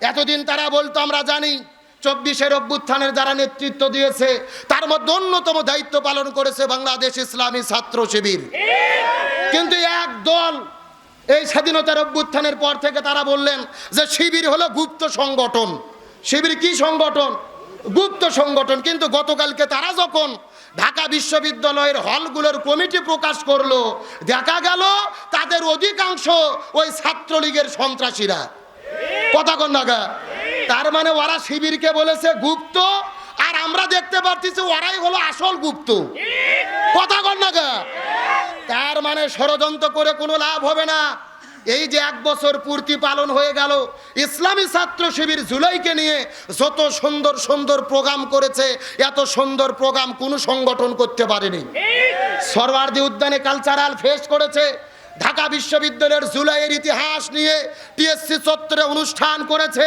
এতদিন তারা বলতো, আমরা জানি চব্বিশের অভ্যুত্থানের যারা নেতৃত্ব দিয়েছে, তার মধ্যে অন্যতম দায়িত্ব পালন করেছে বাংলাদেশ ইসলামী ছাত্র শিবির। কিন্তু এক দল এই স্বাধীনতার অভ্যুত্থানের পর থেকে তারা বললেন যে, শিবির হলো গুপ্ত সংগঠন। শিবির কি সংগঠন? গুপ্ত সংগঠন। কিন্তু গতকালকে তারা যখন ঢাকা বিশ্ববিদ্যালয়ের হলগুলোর কমিটি প্রকাশ করল, দেখা গেল তাদের অধিকাংশ ওই ছাত্রলীগের সন্ত্রাসীরা। কথা কন নাগা তার মানে ওরা শিবিরকে বলেছে গুপ্ত, আর আমরা দেখতে পাচ্ছি ওরাই হলো আসল গুপ্ত। কথা কন নাগা তার মানে ষড়যন্ত্র করে কোনো লাভ হবে না। এই যে এক বছর পূর্তি পালন হয়ে গেল, ইসলামী ছাত্র শিবির জুলাইকে নিয়ে যত সুন্দর সুন্দর প্রোগ্রাম করেছে, এত সুন্দর প্রোগ্রাম কোনো সংগঠন করতে পারেনি। সরওয়ার্দী উদ্যানে কালচারাল ফেস্ট করেছে ঢাকা বিশ্ববিদ্যালয়ের জুলাইয়ের ইতিহাস নিয়ে টিএসসি চত্বরে অনুষ্ঠান করেছে।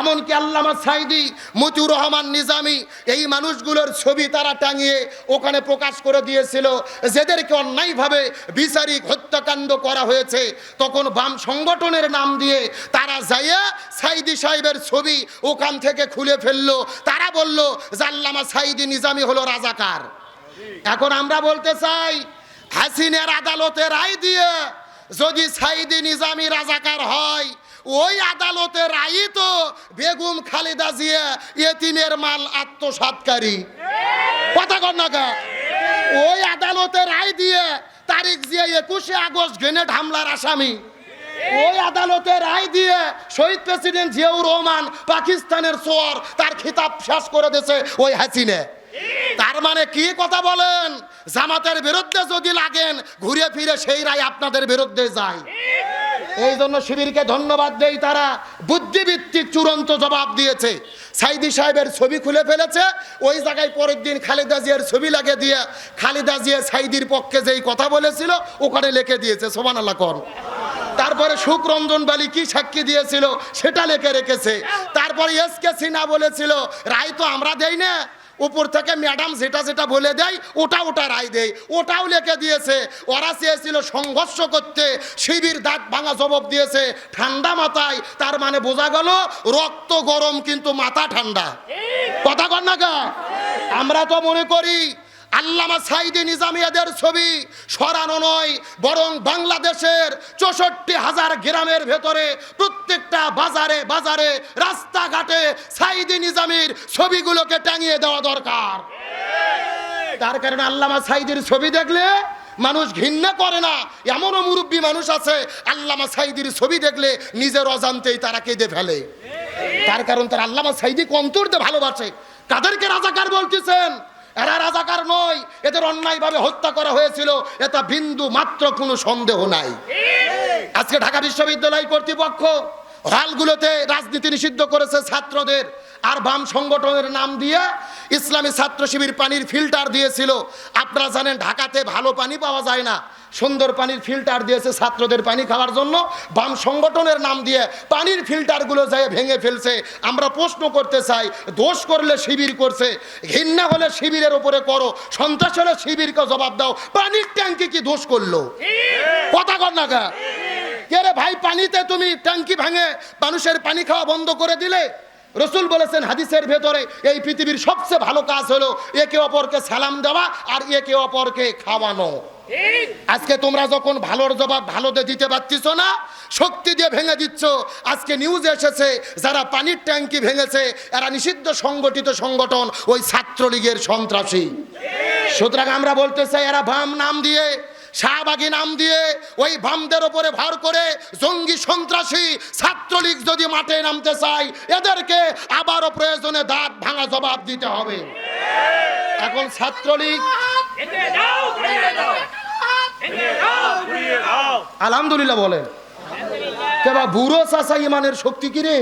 এমনকি আল্লামা সাইদি, মতিউর রহমান নিজামি এই মানুষগুলোর ছবি তারা টাঙিয়ে ওখানে প্রকাশ করে দিয়েছিল। যেদেরকে অন্যায়ভাবে বিচারিক হত্যাকাণ্ড করা হয়েছে, তখন বাম সংগঠনের নাম দিয়ে তারা যাইয়া সাইদি সাহেবের ছবি ওখান থেকে খুলে ফেলল। তারা বলল যে আল্লামা সাইদি নিজামি হলো রাজাকার। এখন আমরা বলতে চাই হাসিনের আদালতে রায় দিয়ে যদি সাইদি নিজামি রাজাকার হয়, ওই আদালতে রায় তো বেগম খালেদা জিয়া এতিমের মাল আত্মসাৎকারী কথা কর না? ওই আদালতে রায় দিয়ে তারিখ দিয়ে একুশে আগস্ট গ্রেনেড হামলার আসামি। ওই আদালতে রায় দিয়ে শহীদ প্রেসিডেন্ট জিয়াউর রহমান পাকিস্তানের সোয়ার তার খিতাব শেষ করে দিয়েছে ওই হাসিনে। তার মানে কি কথা বলেন? জামাতের বিরুদ্ধে যদি লাগেন, ঘুরে ফিরে সেই রায় আপনাদের বিরুদ্ধে যায়। এই জন্য শিবিরকে ধন্যবাদ দেই তারা। বুদ্ধিভিত্তিক চূড়ান্ত জবাব দিয়েছে। সাইদি সাহেবের ছবি খুলে ফেলেছে। ওই জায়গায় পরের দিন খালেদা জিয়ার ছবি লাগিয়ে দিয়ে খালেদা জিয়া সাইদির পক্ষে যেই কথা বলেছিল, ওখানে লিখে দিয়েছে সোমান আল্লাহ কর। তারপরে সুখরঞ্জন বালি কি সাক্ষী দিয়েছিল, সেটা লেখে রেখেছে। তারপরে এস কে সিনহা বলেছিল, রায় তো আমরা দেই না। উপর থেকে ম্যাডাম যেটা যেটা বলে দেয় ওটা ওটা রায় দেয়। ওটাও লেখে দিয়েছে ওরা চেয়েছিল সংঘর্ষ করতে শিবির দাঁত ভাঙা জবাব দিয়েছে ঠান্ডা মাথায় তার মানে বোঝা গেল রক্ত গরম কিন্তু মাথা ঠান্ডা। কথা কর না? আমরা তো মনে করি আল্লামা সাইদি নিজামিয়াদের ছবি সরানো নয়, বরং বাংলাদেশের চৌষট্টি হাজার গ্রামের ভেতরে প্রত্যেকটা বাজারে বাজারে, রাস্তাঘাটে সাইদি নিজামির ছবিগুলোকে টাঙিয়ে দেওয়া দরকার। তার কারণে আল্লামা সাইদির ছবি দেখলে মানুষ ঘৃণা করে না। এমনও মুরব্বী মানুষ আছে, আল্লামা সাইদির ছবি দেখলে নিজের অজান্তেই তারা কেঁদে ফেলে। তার কারণ তার আল্লামা সাইদি অন্তরতে ভালোবাসে। কাদেরকে রাজাকার বলতেছেন? এরা রাজাকার নয়, এদের অন্যায়ভাবে হত্যা করা হয়েছিল, এটা বিন্দু মাত্র কোনো সন্দেহ নাই। আজকে ঢাকা বিশ্ববিদ্যালয় কর্তৃপক্ষ হালগুলোতে রাজনীতি নিষিদ্ধ করেছে ছাত্রদের আর বাম সংগঠনের নাম দিয়ে ইসলামী ছাত্র শিবির পানির ফিল্টার দিয়েছিল। আপনারা জানেন, ঢাকাতে ভালো পানি পাওয়া যায় না। সুন্দর পানির ফিল্টার দিয়েছে ছাত্রদের পানি খাওয়ার জন্য। বাম সংগঠনের নাম দিয়ে পানির ফিল্টারগুলো যায় ভেঙে ফেলছে, আমরা প্রশ্ন করতে চাই, দোষ করলে শিবির করছে, ঘৃণা হলে শিবিরের উপরে করো, সন্ত্রাস হলে শিবিরকে জবাব দাও, পানির ট্যাঙ্কি কি দোষ করল? কথা কর না? কে রে ভাই, পানিতে তুমি ট্যাঙ্কি ভাঙে মানুষের পানি খাওয়া বন্ধ করে দিলে? রসুল বলেছেন হাদিসের ভেতরে এই পৃথিবীর সবচেয়ে ভালো কাজ হলো একে অপরকে সালাম দেওয়া আর একে অপরকে খাওয়ানো। আজকে তোমরা যখন ভালোর জবাব ভালোতে দিতে পারছিস না শক্তি দিয়ে ভেঙে দিচ্ছ আজকে নিউজ এসেছে যারা পানির ট্যাঙ্কি ভেঙেছে এরা নিষিদ্ধ সংগঠিত সংগঠন ওই ছাত্রলীগের সন্ত্রাসী। সুতরাং আমরা বলতে চাই এরা বাম নাম দিয়ে শাহবাগী নাম দিয়ে ওই বামদের ওপরে ভর করে জঙ্গি সন্ত্রাসী ছাত্রলীগ যদি মাঠে নামতে চায়, এদেরকে আবারও প্রয়োজনে দাঁত ভাঙা জবাব দিতে হবে। এখন ছাত্রলীগ আলহামদুলিল্লাহ বলেন। কেবা বুড়ো চাষা ইমানের শক্তি কি রে?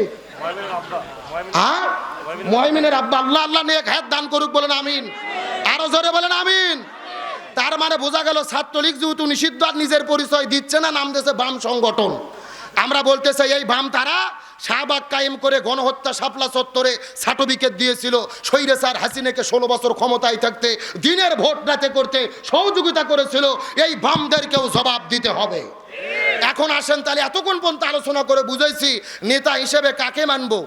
হ্যাঁ ময়মিনের আব্বা, আল্লাহ আল্লাহ নিয়ে হাত দান করুক, বলেন আমিন। আরও জোরে বলেন আমিন। তার মানে বোঝা গেল ছাত্রলীগ যেহেতু নিষিদ্ধ আর নিজের পরিচয় দিচ্ছে না, নাম দিয়েছে বাম সংগঠন। আমরা বলতে চাই, এই বাম তারা শাহবাগ কায়েম করে গণহত্যা শাপলা চত্বরে সার্টিফিকেট দিয়েছিল। সৈরে স্যার হাসিনাকে ষোলো বছর ক্ষমতায় থাকতে, দিনের ভোট রাতে করতে সহযোগিতা করেছিল, এই বামদেরকেও জবাব দিতে হবে। এখন আসেন তাহলে এতক্ষণ পর্যন্ত আলোচনা করে বুঝাইছি, নেতা হিসেবে কাকে মানবো?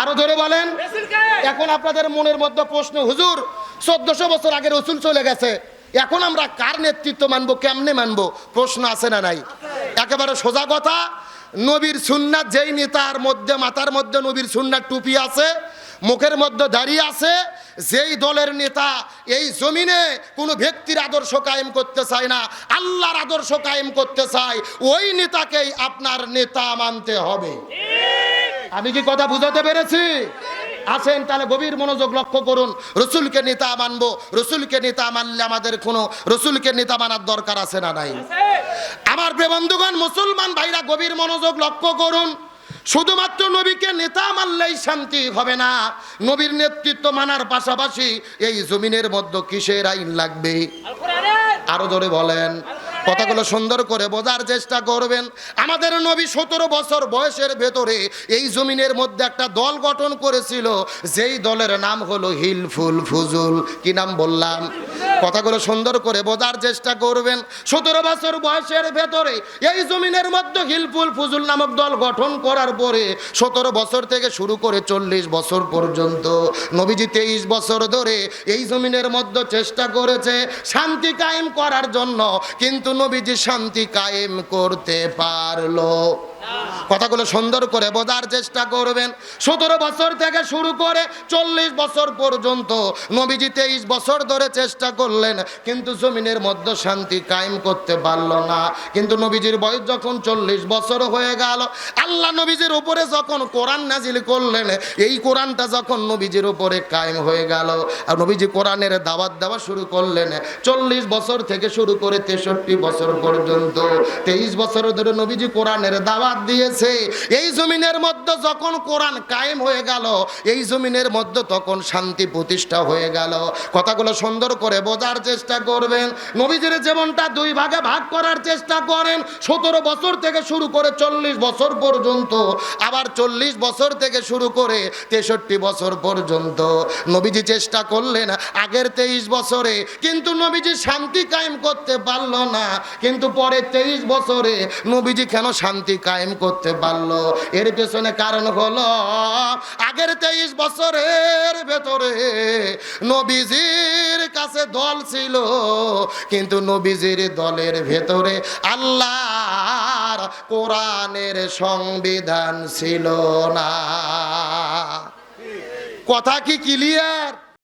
আরও ধরে বলেন, এখন আপনাদের মনের মধ্যে প্রশ্ন, হুজুর, চোদ্দশো বছর আগে রসুল চলে গেছে এখন আমরা কার নেতৃত্ব মানবো কেমনে মানবো? প্রশ্ন আছে না নাই? একেবারে সোজা কথা নবীর সুন্নাত যেই নেতার মধ্যে মাথার মধ্যে নবীর সুন্নাত টুপি আছে মুখের মধ্যে দাঁড়িয়ে আছে যেই দলের নেতা এই জমিনে কোনো ব্যক্তির আদর্শ কায়েম করতে চায় না আল্লাহর আদর্শ কায়েম করতে চায় ওই নেতাকেই আপনার নেতা মানতে হবে। আমি কি কথা বুঝাতে পেরেছি? আছেন তাহলে গভীর মনোযোগ লক্ষ্য করুন। রসুলকে নেতা মানবো রসুলকে নেতা মানলে আমাদের কোনো রসুলকে নেতা মানার দরকার আছে না নাই? আমার প্রিয় বন্ধুগণ মুসলমান ভাইরা গভীর মনোযোগ লক্ষ্য করুন। শুধুমাত্র নবীকে নেতা মানলেই শান্তি হবে না। নবীর নেতৃত্ব মানার পাশাপাশি এই জমিনের মধ্যে কিসের আইন লাগবে? আরও ধরে বলেন। কথাগুলো সুন্দর করে বোঝার চেষ্টা করবেন। আমাদের নবী সতেরো বছর বয়সের ভেতরে এই জমিনের মধ্যে একটা দল গঠন করেছিল, যেই দলের নাম হলো হিলফুল ফুজুল। কি নাম বললাম? কথাগুলো সুন্দর করে বোঝার চেষ্টা করবেন। সতেরো বছর বয়সের ভেতরে এই জমিনের মধ্যে হিলফুল ফুজুল নামক দল গঠন করার পরে সতেরো বছর থেকে শুরু করে চল্লিশ বছর পর্যন্ত নবীজি তেইশ বছর ধরে এই জমিনের মধ্যে চেষ্টা করেছে শান্তি কায়েম করার জন্য। কিন্তু নবীজি শান্তি কায়েম করতে পারল। কথাগুলো সুন্দর করে বোঝার চেষ্টা করবেন। সতেরো বছর থেকে শুরু করে চল্লিশ বছর পর্যন্ত নবীজি তেইশ বছর ধরে চেষ্টা করলেন, কিন্তু জমিনের মধ্যে শান্তি কায়েম করতে পারল না। কিন্তু নবীজির বয়স যখন চল্লিশ বছর হয়ে গেল, আল্লাহ নবীজির উপরে যখন কোরআন নাজিল করলেন, এই কোরআনটা যখন নবীজির উপরে কায়েম হয়ে গেল, আর নবীজি কোরআনের দাওয়াত দেওয়া শুরু করলেন, চল্লিশ বছর থেকে শুরু করে তেষট্টি বছর পর্যন্ত, তেইশ বছর ধরে নবীজি কোরআনের দাওয়াত দিয়েছে। এই জমিনের মধ্যে যখন কোরআন কায়েম হয়ে গেল, এই জমিনের মধ্যে তখন শান্তি প্রতিষ্ঠা হয়ে গেল। কথাগুলো সুন্দর করে বোঝার চেষ্টা করবেন। নবীজির জীবনটা দুই ভাগে ভাগ করার চেষ্টা করেন। সতেরো বছর থেকে শুরু করে চল্লিশ বছর পর্যন্ত, আবার চল্লিশ বছর থেকে শুরু করে তেষট্টি বছর পর্যন্ত। নবীজি চেষ্টা করলেন আগের তেইশ বছরে, কিন্তু নবীজি শান্তি কায়েম করতে পারল না। কিন্তু পরে তেইশ বছরে নবীজি কেন শান্তি কায়েম করতে পারল? এর পেছনে কারণ হলো, আগের তেইশ বছরের ভেতরে নবীজির কাছে দল ছিল, কিন্তু নবীজির দলের ভেতরে আল্লাহর কোরআনের সংবিধান ছিল না। কথা কি ক্লিয়ার